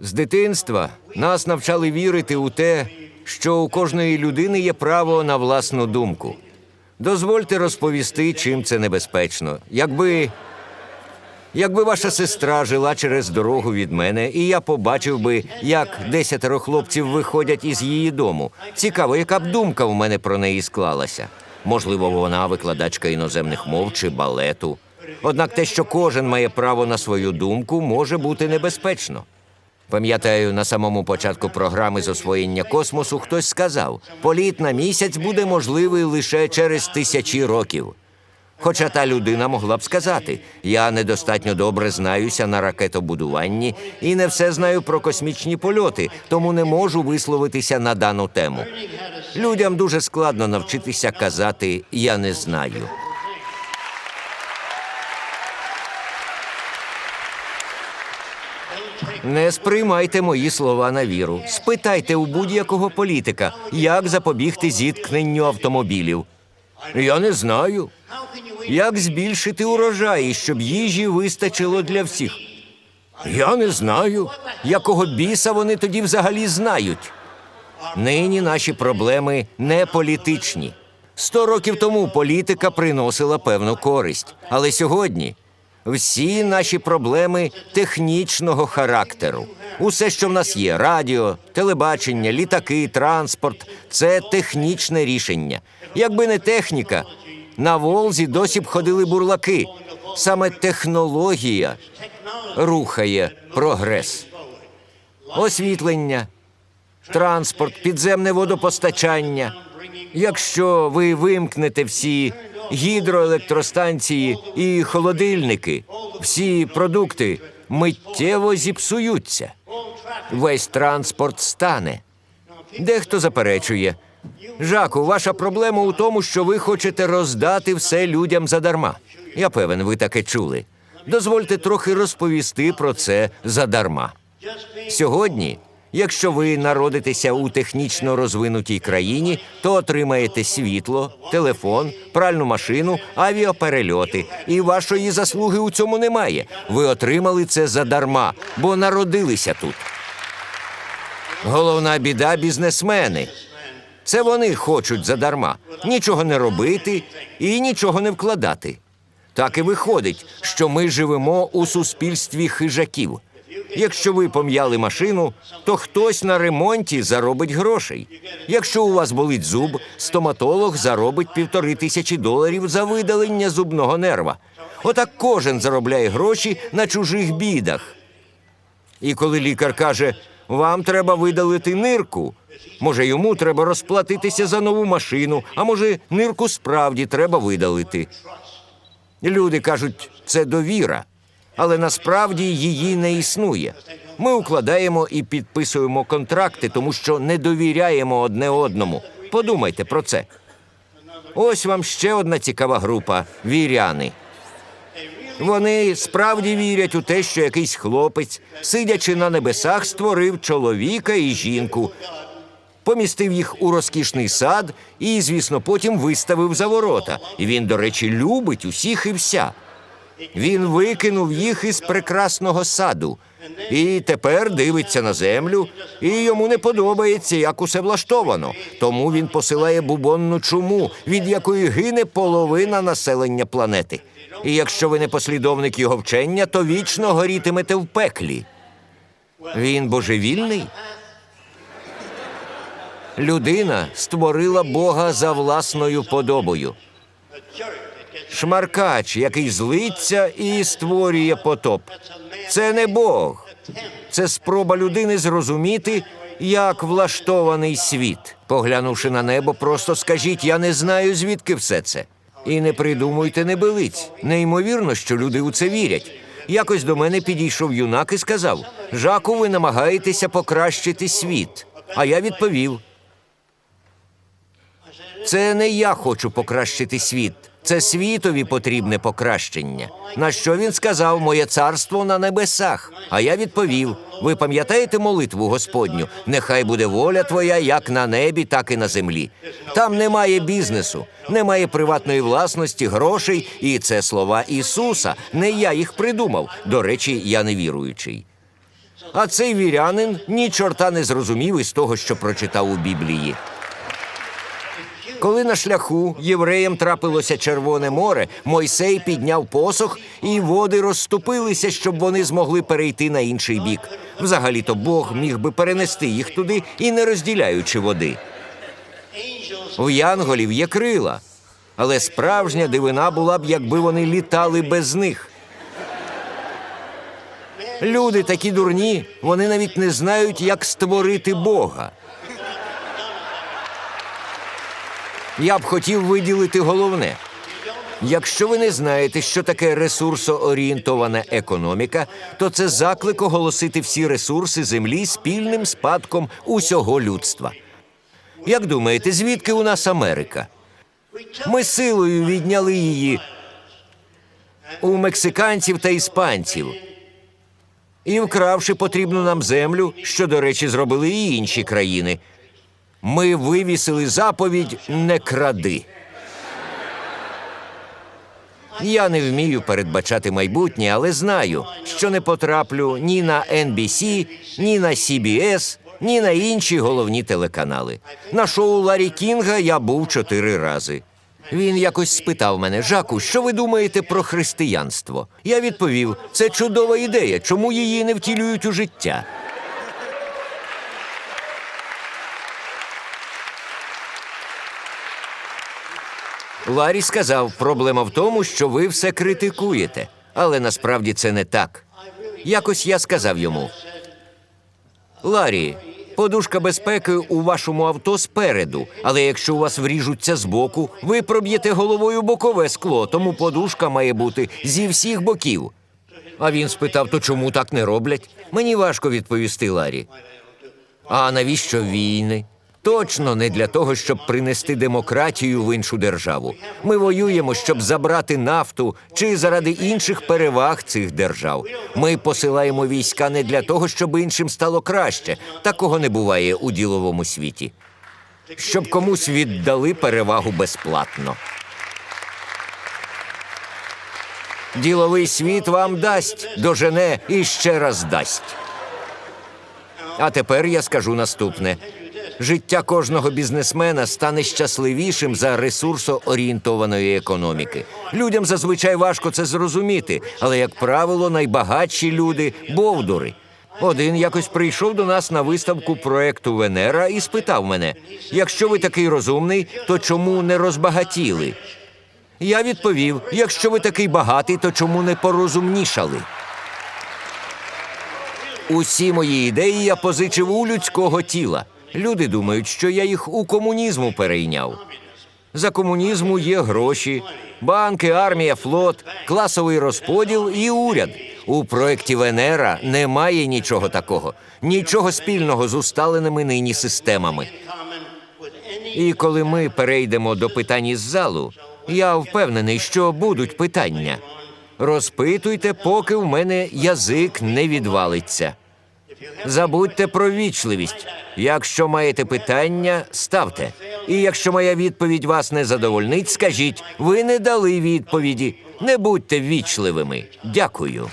З дитинства нас навчали вірити у те, що у кожної людини є право на власну думку. Дозвольте розповісти, чим це небезпечно. Якби. Якби ваша сестра жила через дорогу від мене, і я побачив би, як десятеро хлопців виходять із її дому. Цікаво, яка б думка в мене про неї склалася. Можливо, вона викладачка іноземних мов чи балету. Однак те, що кожен має право на свою думку, може бути небезпечно. Пам'ятаю, на самому початку програми з освоєння космосу хтось сказав: політ на місяць буде можливий лише через тисячі років. Хоча та людина могла б сказати: я недостатньо добре знаюся на ракетобудуванні і не все знаю про космічні польоти, тому не можу висловитися на дану тему. Людям дуже складно навчитися казати Я не знаю. Не сприймайте мої слова на віру. Спитайте у будь-якого політика, як запобігти зіткненню автомобілів. Я не знаю. Як збільшити урожай, щоб їжі вистачило для всіх? Я не знаю. Якого біса вони тоді взагалі знають? Нині наші проблеми не політичні. Сто років тому політика приносила певну користь, але сьогодні всі наші проблеми технічного характеру. Усе, що в нас є: радіо, телебачення, літаки, транспорт це технічне рішення. Якби не техніка, на Волзі досі б ходили бурлаки. Саме технологія рухає прогрес. Освітлення, транспорт, підземне водопостачання. Якщо ви вимкнете всі гідроелектростанції і холодильники, всі продукти миттєво зіпсуються. Весь транспорт стане. Дехто заперечує. Жаку, ваша проблема у тому, що ви хочете роздати все людям задарма. Я певен, ви таке чули. Дозвольте трохи розповісти про це задарма. Сьогодні, якщо ви народитеся у технічно розвинутій країні, то отримаєте світло, телефон, пральну машину, авіаперельоти. І вашої заслуги у цьому немає. Ви отримали це задарма, бо народилися тут. Головна біда бізнесмени. Це вони хочуть задарма нічого не робити і нічого не вкладати. Так і виходить, що ми живемо у суспільстві хижаків. Якщо ви пом'яли машину, то хтось на ремонті заробить грошей. Якщо у вас болить зуб, стоматолог заробить півтори тисячі доларів за видалення зубного нерва. Отак кожен заробляє гроші на чужих бідах. І коли лікар каже, вам треба видалити нирку, може йому треба розплатитися за нову машину, а може нирку справді треба видалити. Люди кажуть, це довіра, але насправді її не існує. Ми укладаємо і підписуємо контракти, тому що не довіряємо одне одному. Подумайте про це. Ось вам ще одна цікава група віряни. Вони справді вірять у те, що якийсь хлопець, сидячи на небесах, створив чоловіка і жінку, помістив їх у розкішний сад і, звісно, потім виставив за ворота. І він, до речі, любить усіх і вся. Він викинув їх із прекрасного саду. І тепер дивиться на землю, і йому не подобається, як усе влаштовано. Тому він посилає бубонну чуму, від якої гине половина населення планети. І якщо ви не послідовник його вчення, то вічно горітимете в пеклі. Він божевільний. Людина створила Бога за власною подобою. Шмаркач, який злиться і створює потоп. Це не Бог. Це спроба людини зрозуміти, як влаштований світ. Поглянувши на небо, просто скажіть: я не знаю, звідки все це. І не придумуйте небилиць. Неймовірно, що люди у це вірять. Якось до мене підійшов юнак і сказав: Жаку, ви намагаєтеся покращити світ. А я відповів: це не я хочу покращити світ. Це світові потрібне покращення. На що він сказав Моє царство на небесах. А я відповів: ви пам'ятаєте молитву Господню? Нехай буде воля твоя як на небі, так і на землі. Там немає бізнесу, немає приватної власності, грошей, і це слова Ісуса. Не я їх придумав. До речі, я не віруючий. А цей вірянин ні чорта не зрозумів із того, що прочитав у Біблії. Коли на шляху євреям трапилося Червоне море, Мойсей підняв посох, і води розступилися, щоб вони змогли перейти на інший бік. Взагалі-то Бог міг би перенести їх туди і не розділяючи води. У янголів є крила, але справжня дивина була б, якби вони літали без них. Люди такі дурні, вони навіть не знають, як створити Бога. Я б хотів виділити головне. Якщо ви не знаєте, що таке ресурсоорієнтована економіка, то це заклик оголосити всі ресурси землі спільним спадком усього людства. Як думаєте, звідки у нас Америка? Ми силою відняли її у мексиканців та іспанців. І вкравши потрібну нам землю, що, до речі, зробили і інші країни. Ми вивісили заповідь не кради. Я не вмію передбачати майбутнє, але знаю, що не потраплю ні на NBC, ні на CBS, ні на інші головні телеканали. На шоу Ларі Кінга я був чотири рази. Він якось спитав мене, Жаку, що ви думаєте про християнство? Я відповів: це чудова ідея, чому її не втілюють у життя. Ларі сказав, проблема в тому, що ви все критикуєте, але насправді це не так. Якось я сказав йому: Ларі, подушка безпеки у вашому авто спереду, але якщо у вас вріжуться збоку, ви проб'єте головою бокове скло, тому подушка має бути зі всіх боків. А він спитав: то чому так не роблять? Мені важко відповісти Ларі. А навіщо війни? Точно не для того, щоб принести демократію в іншу державу. Ми воюємо, щоб забрати нафту чи заради інших переваг цих держав. Ми посилаємо війська не для того, щоб іншим стало краще. Такого не буває у діловому світі. Щоб комусь віддали перевагу безплатно. Діловий світ вам дасть, дожене і ще раз дасть. А тепер я скажу наступне: життя кожного бізнесмена стане щасливішим за ресурсоорієнтованої економіки. Людям зазвичай важко це зрозуміти, але, як правило, найбагатші люди бовдури. Один якось прийшов до нас на виставку проекту Венера і спитав мене: якщо ви такий розумний, то чому не розбагатіли? Я відповів: якщо ви такий багатий, то чому не порозумнішали? Усі мої ідеї я позичив у людського тіла. Люди думають, що я їх у комунізму перейняв. За комунізму є гроші, банки, армія, флот, класовий розподіл і уряд. У проєкті Венера немає нічого такого, нічого спільного з усталеними нині системами. І коли ми перейдемо до питань із залу, я впевнений, що будуть питання. Розпитуйте, поки в мене язик не відвалиться. Забудьте про вічливість. Якщо маєте питання, ставте. І якщо моя відповідь вас не задовольнить, скажіть, ви не дали відповіді. Не будьте вічливими. Дякую.